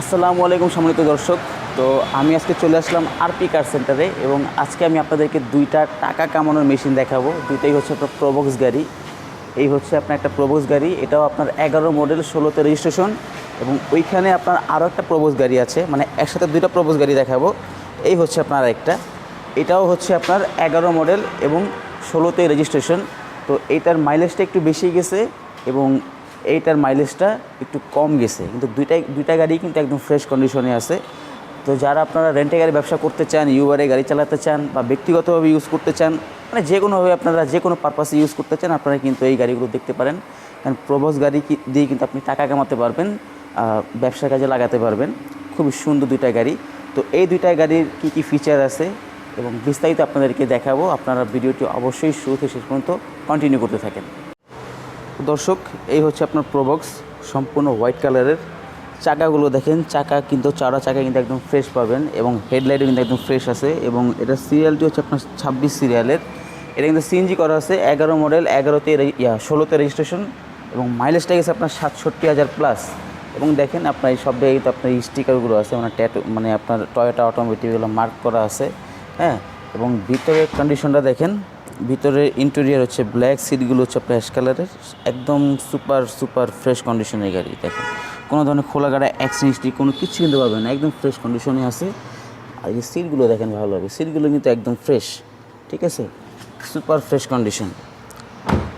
আসসালামু আলাইকুম সম্মানিত দর্শক। তো আমি আজকে চলে আসলাম আরপি কার সেন্টারে এবং আজকে আমি আপনাদেরকে দুইটা টাকা কামানোর মেশিন দেখাবো। দুইটাই হচ্ছে আপনার প্রবক্স গাড়ি। এই হচ্ছে আপনার একটা প্রবক্স গাড়ি। এটাও আপনার এগারো মডেল ষোলোতে রেজিস্ট্রেশন এবং ওইখানে আপনার আরও একটা প্রবক্স গাড়ি আছে। মানে একসাথে দুইটা প্রবক্স গাড়ি দেখাবো। এই হচ্ছে আপনার একটা এটাও হচ্ছে আপনার এগারো মডেল এবং ষোলোতে রেজিস্ট্রেশন তো এটার মাইলেজটা একটু বেশি গেছে এবং এইটার মাইলেজটা একটু কম গেছে। কিন্তু দুইটাই, দুইটা গাড়ি কিন্তু একদম ফ্রেশ কন্ডিশনে আছে। তো যারা আপনারা রেন্টে গাড়ি ব্যবসা করতে চান ইউবারে গাড়ি চালাতে চান বা ব্যক্তিগতভাবে ইউজ করতে চান মানে যে কোনোভাবে আপনারা যে কোনো পারপাসে ইউজ করতে চান, আপনারা কিন্তু এই গাড়িগুলো দেখতে পারেন। কারণ প্রবস গাড়ি দিয়ে কিন্তু আপনি টাকা কামাতে পারবেন ব্যবসার কাজে লাগাতে পারবেন। খুবই সুন্দর দুইটা গাড়ি। তো এই দুইটা গাড়ির কী কী ফিচার আছে? এবং বিস্তারিত আপনাদেরকে দেখাবো। আপনারা ভিডিওটি অবশ্যই শুরু থেকে শেষ পর্যন্ত কন্টিনিউ করতে থাকেন। দর্শক, এই হচ্ছে আপনার প্রবক্স সম্পূর্ণ হোয়াইট কালারের চাকাগুলো দেখেন, চাকা কিন্তু, চারা চাকা কিন্তু একদম ফ্রেশ পাবেন এবং হেডলাইটও কিন্তু একদম ফ্রেশ আছে এবং এটা সিরিয়ালটি হচ্ছে আপনার ছাব্বিশ সিরিয়ালের এটা কিন্তু সিএনজি করা আছে, এগারো মডেল এগারোতে ইয়া, ষোলোতে রেজিস্ট্রেশন এবং মাইলেজটা গেছে আপনার সাতষট্টি হাজার প্লাস এবং দেখেন আপনার এই সব জায়গায় আপনার স্টিকারগুলো আছে মানে ট্যাটু মানে আপনার টয়োটা অটোমেটিকগুলো মার্ক করা আছে হ্যাঁ? এবং ভিতরের কন্ডিশনটা দেখেন ভিতরে ইন্টেরিয়ার হচ্ছে ব্ল্যাক সিটগুলো হচ্ছে অ্যাশ কালারের একদম সুপার সুপার ফ্রেশ কন্ডিশনের গাড়ি, দেখেন। কোনো ধরনের খোলা গাড়া অ্যাক্সিডেন্টটি কোনো কিছু কিনতে পারবেন না, একদম ফ্রেশ কন্ডিশনে আছে। আর এই সিটগুলো দেখেন ভালো হবে সিটগুলো কিন্তু একদম ফ্রেশ ঠিক আছে? সুপার ফ্রেশ কন্ডিশন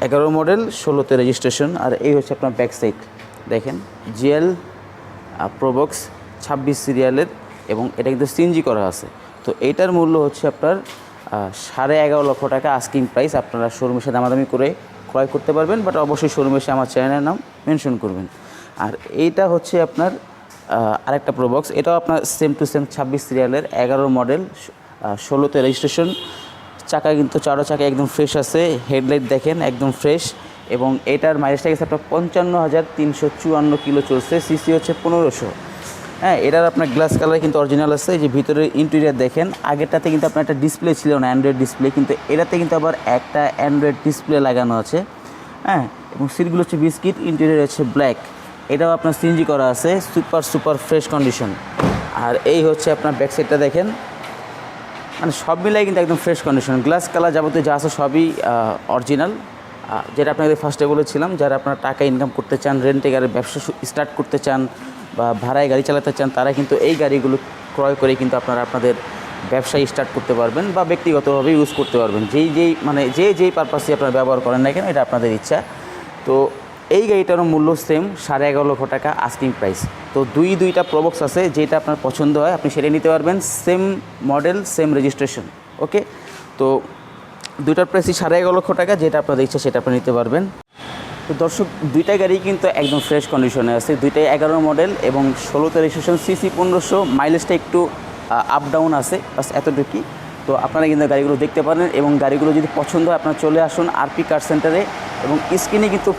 এগারো মডেল ষোলোতে রেজিস্ট্রেশন আর এই হচ্ছে আপনার ব্যাক সাইড দেখেন জিএল প্রোবক্স ছাব্বিশ সিরিয়ালের এবং এটা কিন্তু সিএনজি করা আছে। তো এটার মূল্য হচ্ছে আপনার সাড়ে এগারো লক্ষ টাকা আস্কিং প্রাইস আপনারা শোরুমের দামাদামি করে ক্রয় করতে পারবেন বাট অবশ্যই শোরুমে এসে আমার চ্যানেলের নাম মেনশন করবেন। আর এইটা হচ্ছে আপনার আরেকটা প্রোবক্স এটাও আপনার সেম টু সেম ছাব্বিশ সিরিয়ালের এগারো মডেল ষোলোতে রেজিস্ট্রেশন চাকা কিন্তু চারো চাকা একদম ফ্রেশ আছে হেডলাইট দেখেন একদম ফ্রেশ এবং এটার মাইলেজটা গেছে আপনার পঞ্চান্ন হাজার তিনশো চুয়ান্ন কিলো চলছে সিসি হচ্ছে পনেরোশো। হ্যাঁ এটার আপনার গ্লাস কালার কিন্তু অরিজিনাল আছে। এই যে ভিতরে ইন্টেরিয়ার দেখেন, আগেরটাতে কিন্তু আপনার একটা ডিসপ্লে ছিল না অ্যান্ড্রয়েড ডিসপ্লে কিন্তু এটাতে কিন্তু আবার একটা অ্যান্ড্রয়েড ডিসপ্লে লাগানো আছে। হ্যাঁ এবং সিটগুলো হচ্ছে বিস্কিট ইন্টেরিয়ার হচ্ছে ব্ল্যাক এটাও আপনার সিনজি করা আছে সুপার সুপার ফ্রেশ কন্ডিশন আর এই হচ্ছে আপনার ব্যাক সাইডটা দেখেন। মানে সব মিলাই কিন্তু একদম ফ্রেশ কন্ডিশন গ্লাস কালার যাবতীয় যা আছে সবই অরিজিনাল যেটা আপনাদের ফার্স্টে বলেছিলাম, যারা আপনারা টাকা ইনকাম করতে চান রেন্টে গাড়ির ব্যবসা স্টার্ট করতে চান বা ভাড়ায় গাড়ি চালাতে চান, তারা কিন্তু এই গাড়িগুলো ক্রয় করে কিন্তু আপনারা আপনাদের ব্যবসা স্টার্ট করতে পারবেন বা ব্যক্তিগতভাবে ইউজ করতে পারবেন। যেই যেই মানে যে যেই পারপাসে আপনারা ব্যবহার করেন না কেন, এটা আপনাদের ইচ্ছা। তো এই গাড়িটারও মূল্য সেম সাড়ে এগারো লক্ষ টাকা আস্কিং প্রাইস তো দুই দুইটা প্রবক্স আছে, যেটা আপনার পছন্দ হয়, আপনি সেটা নিতে পারবেন। Same model same registration okay তো দুইটার প্রাইসই সাড়ে এগারো লক্ষ টাকা, যেটা আপনাদের ইচ্ছা সেটা আপনি নিতে পারবেন। তো দর্শক দুইটা গাড়ি কিন্তু একদম ফ্রেশ কন্ডিশনে আছে। দুইটাই এগারো মডেল এবং ষোলোতে রেজিস্ট্রেশন সিসি পনেরোশো। মাইলেজটা একটু আপ ডাউন আছে, বাস এতটুকুই। তো আপনারা কিন্তু গাড়িগুলো দেখতে পারেন এবং গাড়িগুলো যদি পছন্দ হয়, আপনারা চলে আসুন আরপি কার সেন্টারে এবং স্ক্রিনে কিন্তু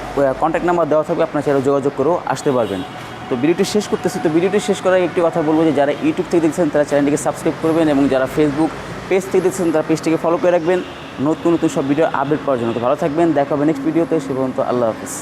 কন্ট্যাক্ট নাম্বার দেওয়া থাকবে, আপনারা সেটা যোগাযোগ করেও আসতে পারবেন। তো ভিডিওটি শেষ করতেছি। তো ভিডিওটি শেষ করার একটি কথা বলব যে, যারা ইউটিউব থেকে দেখছেন, তারা চ্যানেলটিকে সাবস্ক্রাইব করবেন এবং যারা ফেসবুক পেজ থেকে দেখছেন, তারা পেজটিকে ফলো করে রাখবেন। নতুন নতুন সব ভিডিও আপডেট পাওয়ার জন্য। তো ভালো থাকবেন, দেখা হবে নেক্সট ভিডিওতে সে পর্যন্ত আল্লাহ হাফিজ।